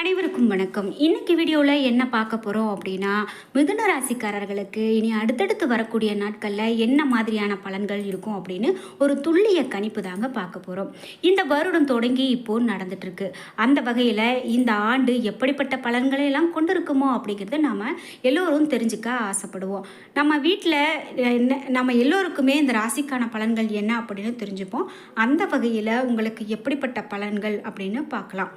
அனைவருக்கும் வணக்கம். இன்னைக்கு வீடியோவில் என்ன பார்க்க போகிறோம் அப்படின்னா மிதுன ராசிக்காரர்களுக்கு இனி அடுத்தடுத்து வரக்கூடிய நாட்களில் என்ன மாதிரியான பலன்கள் இருக்கும் அப்படின்னு ஒரு துல்லிய கணிப்பு தாங்க பார்க்க போகிறோம் இந்த வருடம் தொடங்கி இப்போது நடந்துட்டுருக்கு. அந்த வகையில் இந்த ஆண்டு எப்படிப்பட்ட பலன்களை எல்லாம் கொண்டிருக்குமோ அப்படிங்கிறத நாம் எல்லோரும் தெரிஞ்சுக்க ஆசைப்படுவோம். நம்ம வீட்டில் என்ன நம்ம எல்லோருக்குமே இந்த ராசிக்கான பலன்கள் என்ன அப்படின்னு தெரிஞ்சுப்போம். அந்த வகையில் உங்களுக்கு எப்படிப்பட்ட பலன்கள் அப்படின்னு பார்க்கலாம்.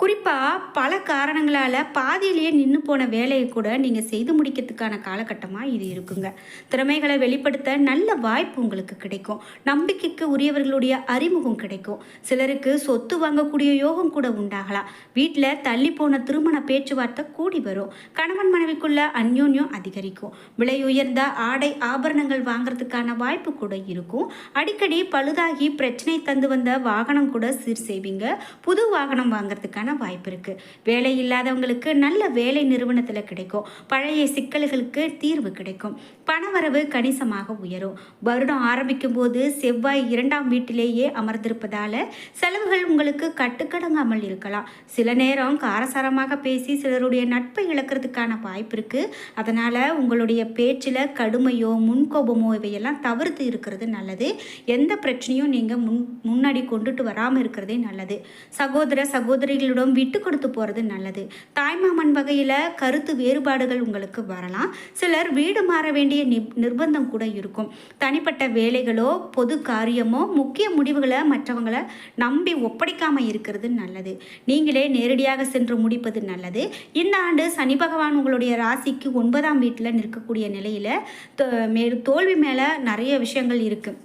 குறிப்பாக பல காரணங்களால் பாதியிலேயே நின்று போன வேலையை கூட நீங்கள் செய்து முடிக்கிறதுக்கான காலகட்டமாக இது இருக்குங்க. திறமைகளை வெளிப்படுத்த நல்ல வாய்ப்பு உங்களுக்கு கிடைக்கும். நம்பிக்கைக்கு உரியவர்களுடைய அறிமுகம் கிடைக்கும். சிலருக்கு சொத்து வாங்கக்கூடிய யோகம் கூட உண்டாகலாம். வீட்டில் தள்ளி போன திருமண பேச்சுவார்த்தை கூடி வரும். கணவன் மனைவிக்குள்ள அந்யோன்யம் அதிகரிக்கும். விலை உயர்ந்த ஆடை ஆபரணங்கள் வாங்குறதுக்கான வாய்ப்பு கூட இருக்கும். அடிக்கடி பழுதாகி பிரச்சனை தந்து வந்த வாகனம் கூட சீர் செய்வீங்க. புது வாகனம் வாங்குறதுக்கான வாய்ப்பு இருக்கு. வேலை இல்லாதவங்களுக்கு நல்ல வேலை நிறுவனத்தில் கிடைக்கும். பழைய சிக்கல்களுக்கு தீர்வு கிடைக்கும். பணவரவு கணிசமாக உயரும். வருடம் ஆரம்பிக்கும் போது செவ்வாய் இரண்டாம் வீட்டிலேயே அமர்ந்திருப்பதால செலவுகள் உங்களுக்கு கட்டுக்கடங்காமல் இருக்கலாம். சில நேரம் காரசாரமாக பேசி சிலருடைய நட்பை இழக்கிறதுக்கான வாய்ப்பு இருக்கு. அதனால உங்களுடைய பேச்சில் கடுமையோ முன்கோபமோ இவையெல்லாம் தவிர்த்து இருக்கிறது நல்லது. எந்த பிரச்சனையும் நீங்கள் முன் முன்னாடி கொண்டுட்டு வராமல் இருக்கிறதே நல்லது. சகோதர சகோதரிகளிடம் விட்டு கொடுத்து போகிறது நல்லது. தாய்மாமன் வகையில் கருத்து வேறுபாடுகள் உங்களுக்கு வரலாம். சிலர் வீடு மாற வேண்டிய வேண்டிய நிர்பந்தம் கூட இருக்கும். தனிப்பட்ட வேலைகளோ பொது காரியமோ முக்கிய முடிவுகளை மற்றவங்களை நம்பி ஒப்படைக்காமல் இருக்கிறது நல்லது. நீங்களே நேரடியாக சென்று முடிப்பது நல்லது. இந்த ஆண்டு சனி பகவான் உங்களுடைய ராசிக்கு ஒன்பதாம் வீட்டில் நிற்கக்கூடிய நிலையில் மேலும் தோல்வி மேலே நிறைய விஷயங்கள் இருக்குது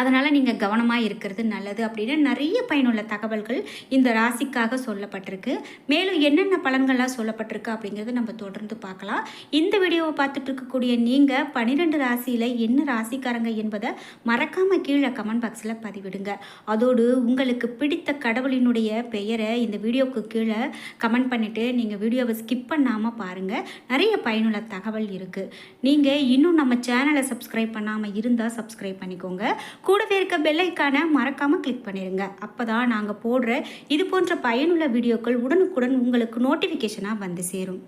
அதனால் நீங்கள் கவனமாக இருக்கிறது நல்லது அப்படின்னு நிறைய பயனுள்ள தகவல்கள் இந்த ராசிக்காக சொல்லப்பட்டிருக்கு. மேலும் என்னென்ன பலன்கள்லாம் சொல்லப்பட்டிருக்கு அப்படிங்கிறத நம்ம தொடர்ந்து பார்க்கலாம். இந்த வீடியோவை பார்த்துட்டு இருக்கக்கூடிய நீங்கள் பன்னிரெண்டு ராசியில் என்ன ராசிக்காரங்க என்பதை மறக்காமல் கீழே கமெண்ட் பாக்ஸில் பதிவிடுங்க. அதோடு உங்களுக்கு பிடித்த கடவுளினுடைய பெயரை இந்த வீடியோவுக்கு கீழே கமெண்ட் பண்ணிவிட்டு நீங்கள் வீடியோவை ஸ்கிப் பண்ணாமல் பாருங்கள் நிறைய பயனுள்ள தகவல் இருக்குது நீங்கள் இன்னும் நம்ம சேனலை சப்ஸ்கிரைப் பண்ணாமல் இருந்தால் சப்ஸ்கிரைப் பண்ணிக்கோங்க. கூடவே இருக்க பெல்லைக்கான மறக்காமல் கிளிக் பண்ணிடுங்க அப்போ தான் நாங்கள் போடுற இது போன்ற பயனுள்ள வீடியோக்கள் உடனுக்குடன் உங்களுக்கு நோட்டிஃபிகேஷனாக வந்து சேரும்.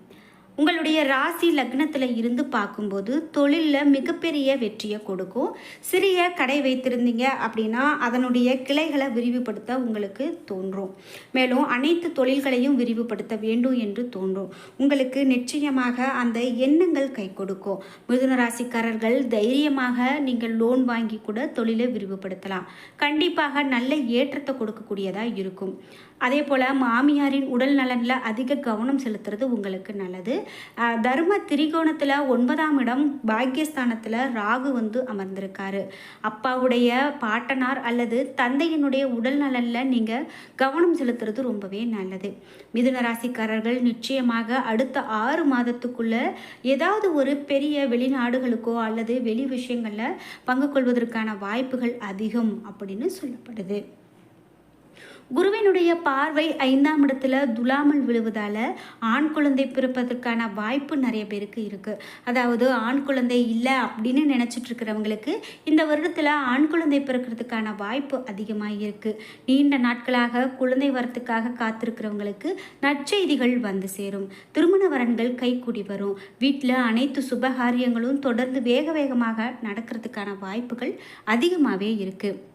உங்களுடைய ராசி லக்னத்தில் இருந்து பார்க்கும்போது தொழிலில் மிகப்பெரிய வெற்றியை கொடுக்கும். சிறிய கடை வைத்திருந்தீங்க அப்படின்னா அதனுடைய கிளைகளை விரிவுபடுத்த உங்களுக்கு தோன்றும். மேலும் அனைத்து தொழில்களையும் விரிவுபடுத்த வேண்டும் என்று தோன்றும். உங்களுக்கு நிச்சயமாக அந்த எண்ணங்கள் கை கொடுக்கும். மிதுன ராசிக்காரர்கள் தைரியமாக நீங்கள் லோன் வாங்கி கூட தொழிலை விரிவுபடுத்தலாம். கண்டிப்பாக நல்ல ஏற்றத்தை கொடுக்கக்கூடியதாக இருக்கும். அதே போல் மாமியாரின் உடல் நலனில் அதிக கவனம் செலுத்துறது உங்களுக்கு நல்லது. தர்ம திரிகோணத்தில் ஒன்பதாம் இடம் பாக்கியஸ்தானத்தில் ராகு வந்து அமர்ந்திருக்காரு. அப்பாவுடைய பாட்டனார் அல்லது தந்தையினுடைய உடல் நலனில் நீங்கள் கவனம் செலுத்துறது ரொம்பவே நல்லது. மிதுன ராசிக்காரர்கள் நிச்சயமாக அடுத்த ஆறு மாதத்துக்குள்ள ஏதாவது ஒரு பெரிய வெளிநாடுகளுக்கோ அல்லது வெளி விஷயங்களில் பங்கு கொள்வதற்கான வாய்ப்புகள் அதிகம் அப்படின்னு சொல்லப்படுது. குருவினுடைய பார்வை ஐந்தாம் இடத்துல துலாமல் விழுவதால் ஆண் குழந்தை பிறப்பதற்கான வாய்ப்பு நிறைய பேருக்கு இருக்குது அதாவது ஆண் குழந்தை இல்லை அப்படின்னு நினச்சிட்டு இருக்கிறவங்களுக்கு இந்த வருடத்தில் ஆண் குழந்தை பிறக்கிறதுக்கான வாய்ப்பு அதிகமாக இருக்குது நீண்ட நாட்களாக குழந்தை வரத்துக்காக காத்திருக்கிறவங்களுக்கு நற்செய்திகள் வந்து சேரும். திருமண வரன்கள் கைகூடி வரும். வீட்டில் அனைத்து சுபகாரியங்களும் தொடர்ந்து வேக வேகமாக நடக்கிறதுக்கான வாய்ப்புகள் அதிகமாகவே இருக்குது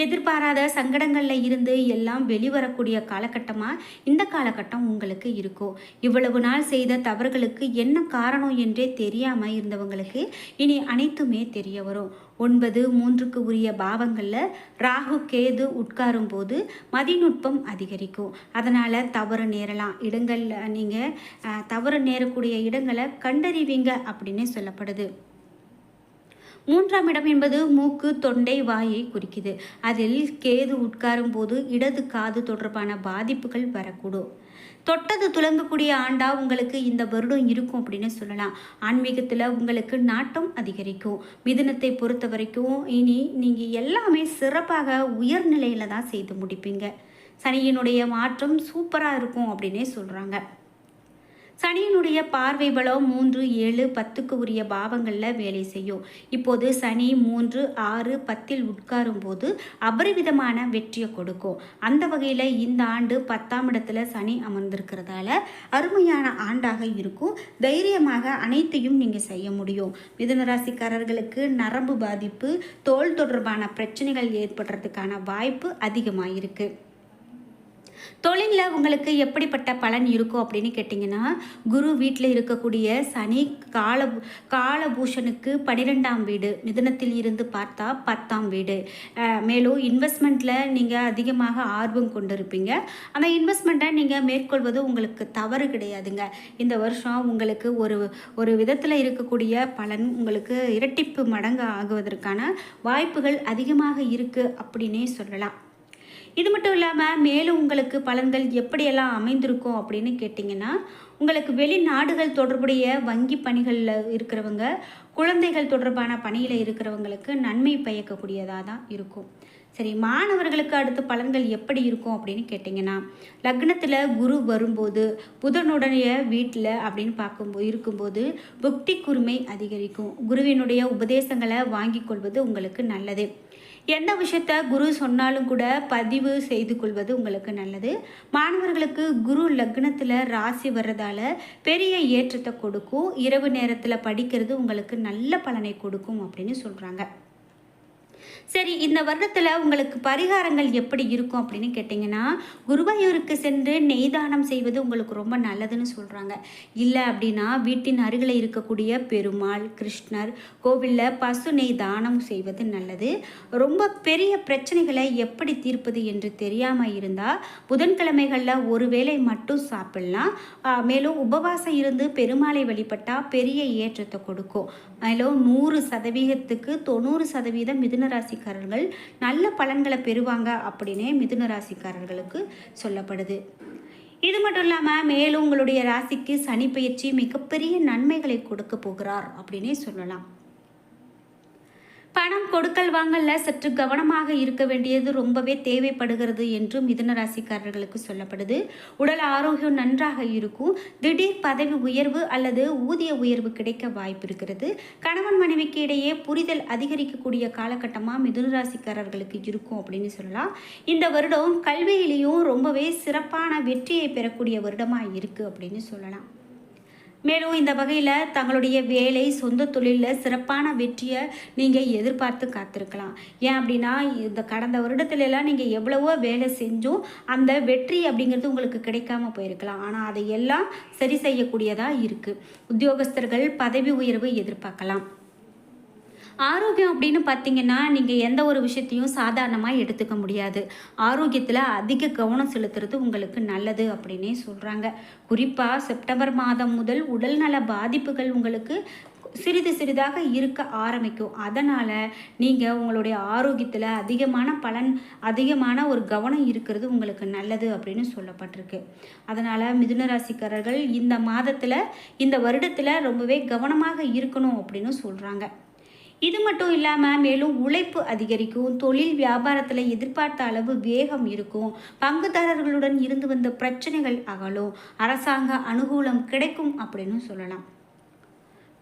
எதிர்பாராத சங்கடங்களில் இருந்து எல்லாம் வெளிவரக்கூடிய காலகட்டமாக இந்த காலகட்டம் உங்களுக்கு இருக்கும் இவ்வளவு நாள் செய்த தவறுகளுக்கு என்ன காரணம் என்றே தெரியாமல் இருந்தவங்களுக்கு இனி அனைத்துமே தெரிய வரும். ஒன்பது மூன்றுக்கு உரிய பாவங்களில் ராகு கேது உட்காரும் போது மதிநுட்பம் அதிகரிக்கும். அதனால் தவறு நேரலாம். இடங்களில் நீங்கள் தவறு நேரக்கூடிய இடங்களை கண்டறிவீங்க அப்படின்னு சொல்லப்படுது. மூன்றாம் இடம் என்பது மூக்கு தொண்டை வாயை குறிக்குது. அதில் கேது உட்காரும் போது இடது காது தொடர்பான பாதிப்புகள் வரக்கூடும். தொட்டது துலங்கக்கூடிய ஆண்டா உங்களுக்கு இந்த வருடம் இருக்கும் அப்படின்னு சொல்லலாம். ஆன்மீகத்தில் உங்களுக்கு நாட்டம் அதிகரிக்கும். மிதுனத்தை பொறுத்த வரைக்கும் இனி நீங்கள் எல்லாமே சிறப்பாக உயர்நிலையில் தான் செய்து முடிப்பீங்க. சனியினுடைய மாற்றம் சூப்பராக இருக்கும் அப்படின்னே சொல்கிறாங்க சனியினுடைய பார்வை பலம் மூன்று ஏழு பத்துக்கு உரிய பாவங்களில் வேலை செய்யும். இப்போது சனி மூன்று ஆறு பத்தில் உட்காரும் போது அபரிவிதமான வெற்றியை கொடுக்கும். அந்த வகையில் இந்த ஆண்டு பத்தாம் இடத்துல சனி அமர்ந்திருக்கிறதால அருமையான ஆண்டாக இருக்கும். தைரியமாக அனைத்தையும் நீங்கள் செய்ய முடியும். மிதுனராசிக்காரர்களுக்கு நரம்பு பாதிப்பு தோல் தொடர்பான பிரச்சனைகள் ஏற்படுறதுக்கான வாய்ப்பு அதிகமாக இருக்குது தொழிலில் உங்களுக்கு எப்படிப்பட்ட பலன் இருக்கும் அப்படின்னு கேட்டிங்கன்னா குரு வீட்டில் இருக்கக்கூடிய சனி கால காலபூஷனுக்கு பன்னிரெண்டாம் வீடு மிதுனத்தில் இருந்து பார்த்தா பத்தாம் வீடு. மேலும் இன்வெஸ்ட்மெண்ட்டில் நீங்கள் அதிகமாக ஆர்வம் கொண்டிருப்பீங்க. அந்த இன்வெஸ்ட்மெண்ட்டை நீங்கள் மேற்கொள்வது உங்களுக்கு தவறு கிடையாதுங்க. இந்த வருஷம் உங்களுக்கு ஒரு ஒரு விதத்தில் இருக்கக்கூடிய பலன் உங்களுக்கு இரட்டிப்பு மடங்கு ஆகுவதற்கான வாய்ப்புகள் அதிகமாக இருக்குது அப்படின்னே சொல்லலாம். இது மட்டும் இல்லாமல் மேலும் உங்களுக்கு பலன்கள் எப்படியெல்லாம் அமைந்திருக்கும் அப்படின்னு கேட்டிங்கன்னா உங்களுக்கு வெளிநாடுகள் தொடர்புடைய வங்கி பணிகளில் இருக்கிறவங்க குழந்தைகள் தொடர்பான பணியில் இருக்கிறவங்களுக்கு நன்மை பயக்கக்கூடியதாக தான் இருக்கும். சரி மாணவர்களுக்கு அடுத்த பலன்கள் எப்படி இருக்கும் அப்படின்னு கேட்டிங்கன்னா லக்னத்தில் குரு வரும்போது புதனுடைய வீட்டில் அப்படின்னு பார்க்கும்போது இருக்கும்போது புக்தி குருமை அதிகரிக்கும். குருவினுடைய உபதேசங்களை வாங்கிக் கொள்வது உங்களுக்கு நல்லது. எந்த விஷயத்த குரு சொன்னாலும் கூட பதிவு செய்து கொள்வது உங்களுக்கு நல்லது? மாணவர்களுக்கு குரு லக்னத்தில் ராசி வர்றதால பெரிய ஏற்றத்தை கொடுக்கும். இரவு நேரத்தில் படிக்கிறது உங்களுக்கு நல்ல பலனை கொடுக்கும் அப்படின்னு சொல்கிறாங்க சரி இந்த வருடத்தில் உங்களுக்கு பரிகாரங்கள் எப்படி இருக்கும் அப்படின்னு கேட்டிங்கன்னா குருவாயூருக்கு சென்று நெய்தானம் செய்வது உங்களுக்கு ரொம்ப நல்லதுன்னு சொல்கிறாங்க இல்லை அப்படின்னா வீட்டின் அருகில் இருக்கக்கூடிய பெருமாள் கிருஷ்ணர் கோவிலில் பசு நெய் தானம் செய்வது நல்லது. ரொம்ப பெரிய பிரச்சனைகளை எப்படி தீர்ப்பது என்று தெரியாமல் இருந்தால் புதன்கிழமைகளில் ஒரு வேளை மட்டும் சாப்பிடலாம். மேலும் உபவாசம் இருந்து பெருமாளை வழிபட்டால் பெரிய ஏற்றத்தை கொடுக்கும். மேலும் நூறு சதவீதத்துக்கு தொண்ணூறு சதவீதம் மிதுனராசி ராசிக்காரர்கள் நல்ல பலன்களை பெறுவாங்க அப்படின்னே மிதுன ராசிக்காரர்களுக்கு சொல்லப்படுது. இது மட்டும் இல்லாமல் மேலும் உங்களுடைய ராசிக்கு சனி பயிற்சி மிகப்பெரிய நன்மைகளை கொடுக்க போகிறார் அப்படின்னே சொல்லலாம். பணம் கொடுக்கல் வாங்கல்ல சற்று கவனமாக இருக்க வேண்டியது ரொம்பவே தேவைப்படுகிறது என்று மிதுன ராசிக்காரர்களுக்கு சொல்லப்படுது. உடல் ஆரோக்கியம் நன்றாக இருக்கும். திடீர் பதவி உயர்வு அல்லது ஊதிய உயர்வு கிடைக்க வாய்ப்பு இருக்கிறது. கணவன் மனைவிக்கு இடையே புரிதல் அதிகரிக்கக்கூடிய காலகட்டமாக மிதுன ராசிக்காரர்களுக்கு இருக்கும் அப்படின்னு சொல்லலாம். இந்த வருடம் கல்வியிலையும் ரொம்பவே சிறப்பான வெற்றியை பெறக்கூடிய வருடமாக இருக்குது அப்படின்னு சொல்லலாம். மேலும் இந்த வகையில் தங்களுடைய வேலை சொந்த தொழிலில் சிறப்பான வெற்றியை நீங்கள் எதிர்பார்த்து காத்திருக்கலாம். ஏன் அப்படின்னா இந்த கடந்த வருடத்துலலாம் நீங்கள் எவ்வளவோ வேலை செஞ்சும் அந்த வெற்றி அப்படிங்கிறது உங்களுக்கு கிடைக்காம போயிருக்கலாம். ஆனால் அதை எல்லாம் சரி செய்யக்கூடியதாக இருக்குது உத்தியோகஸ்தர்கள் பதவி உயர்வு எதிர்பார்க்கலாம். ஆரோக்கியம் அப்படின்னு பார்த்தீங்கன்னா நீங்கள் எந்த ஒரு விஷயத்தையும் சாதாரணமாக எடுத்துக்க முடியாது. ஆரோக்கியத்தில் அதிக கவனம் செலுத்துறது உங்களுக்கு நல்லது அப்படின்னே சொல்கிறாங்க குறிப்பாக செப்டம்பர் மாதம் முதல் உடல்நல பாதிப்புகள் உங்களுக்கு சிறிது சிறிதாக இருக்க ஆரம்பிக்கும். அதனால் நீங்கள் உங்களுடைய ஆரோக்கியத்தில் அதிகமான பலன் அதிகமான ஒரு கவனம் இருக்கிறது உங்களுக்கு நல்லது அப்படின்னு சொல்லப்பட்டிருக்கு. அதனால் மிதுன ராசிக்காரர்கள் இந்த மாதத்தில் இந்த வருடத்தில் ரொம்பவே கவனமாக இருக்கணும் அப்படின்னு சொல்கிறாங்க இது மட்டும் இல்லாமல் மேலும் உழைப்பு அதிகரிக்கும் தொழில் வியாபாரத்தில் எதிர்பார்த்த அளவு வேகம் இருக்கும் பங்குதாரர்களுடன் இருந்து வந்த பிரச்சனைகள் அகலும் அரசாங்க அனுகூலம் கிடைக்கும் அப்படின்னு சொல்லலாம்.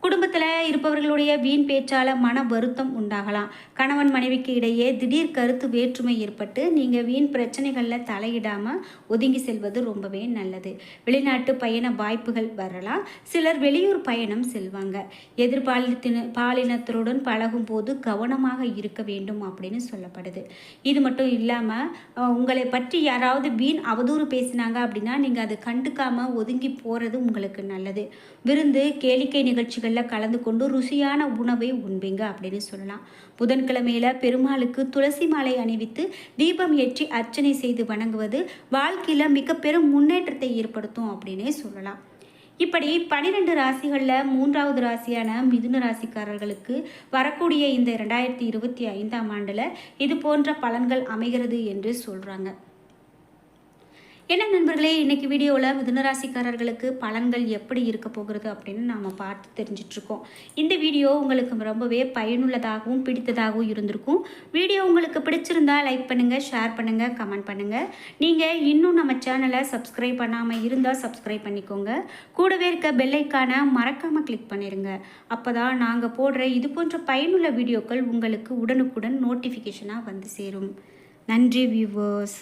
குடும்பத்தில் இருப்பவர்களுடைய வீண் பேச்சால் மன வருத்தம் உண்டாகலாம். கணவன் மனைவிக்கு இடையே திடீர் கருத்து வேற்றுமை ஏற்பட்டு நீங்கள் வீண் பிரச்சனைகளில் தலையிடாமல் ஒதுங்கி செல்வது ரொம்பவே நல்லது. வெளிநாட்டு பயண வாய்ப்புகள் வரலாம். சிலர் வெளியூர் பயணம் செல்வாங்க. எதிர்பாலின பாலினத்தருடன் பழகும் போது கவனமாக இருக்க வேண்டும் அப்படின்னு சொல்லப்படுது. இது மட்டும் இல்லாமல் உங்களை பற்றி யாராவது வீண் அவதூறு பேசினாங்க அப்படின்னா நீங்கள் அதை கண்டுக்காமல் ஒதுங்கி போகிறது உங்களுக்கு நல்லது. விருந்து கேளிக்கை நிகழ்ச்சிகள் நிகழ்ச்சிகளில் கலந்து கொண்டு ருசியான உணவை உண்பீங்க அப்படின்னு சொல்லலாம். புதன்கிழமையில பெருமாளுக்கு துளசி மாலை அணிவித்து தீபம் ஏற்றி அர்ச்சனை செய்து வணங்குவது வாழ்க்கையில் மிக பெரும் முன்னேற்றத்தை ஏற்படுத்தும் அப்படின்னே சொல்லலாம். இப்படி பன்னிரெண்டு ராசிகளில் மூன்றாவது ராசியான மிதுன ராசிக்காரர்களுக்கு வரக்கூடிய இந்த ரெண்டாயிரத்தி இருபத்தி ஐந்தாம் ஆண்டில் இது போன்ற பலன்கள் அமைகிறது என்று சொல்கிறாங்க என்ன நண்பர்களே இன்றைக்கி வீடியோவில் மிதுனராசிக்காரர்களுக்கு பலன்கள் எப்படி இருக்க போகிறது அப்படின்னு நாம் பார்த்து தெரிஞ்சிட்ருக்கோம். இந்த வீடியோ உங்களுக்கு ரொம்பவே பயனுள்ளதாகவும் பிடித்ததாகவும் இருந்திருக்கும். வீடியோ உங்களுக்கு பிடிச்சிருந்தா லைக் பண்ணுங்கள் ஷேர் பண்ணுங்கள் கமெண்ட் பண்ணுங்கள் நீங்கள் இன்னும் நம்ம சேனலை சப்ஸ்கிரைப் பண்ணாமல் இருந்தால் சப்ஸ்கிரைப் பண்ணிக்கோங்க. கூடவே இருக்க பெல்லைக்கான மறக்காமல் கிளிக் பண்ணிடுங்க அப்போ தான் நாங்கள் போடுற இது போன்ற பயனுள்ள வீடியோக்கள் உங்களுக்கு உடனுக்குடன் நோட்டிஃபிகேஷனாக வந்து சேரும். நன்றி வியூவர்ஸ்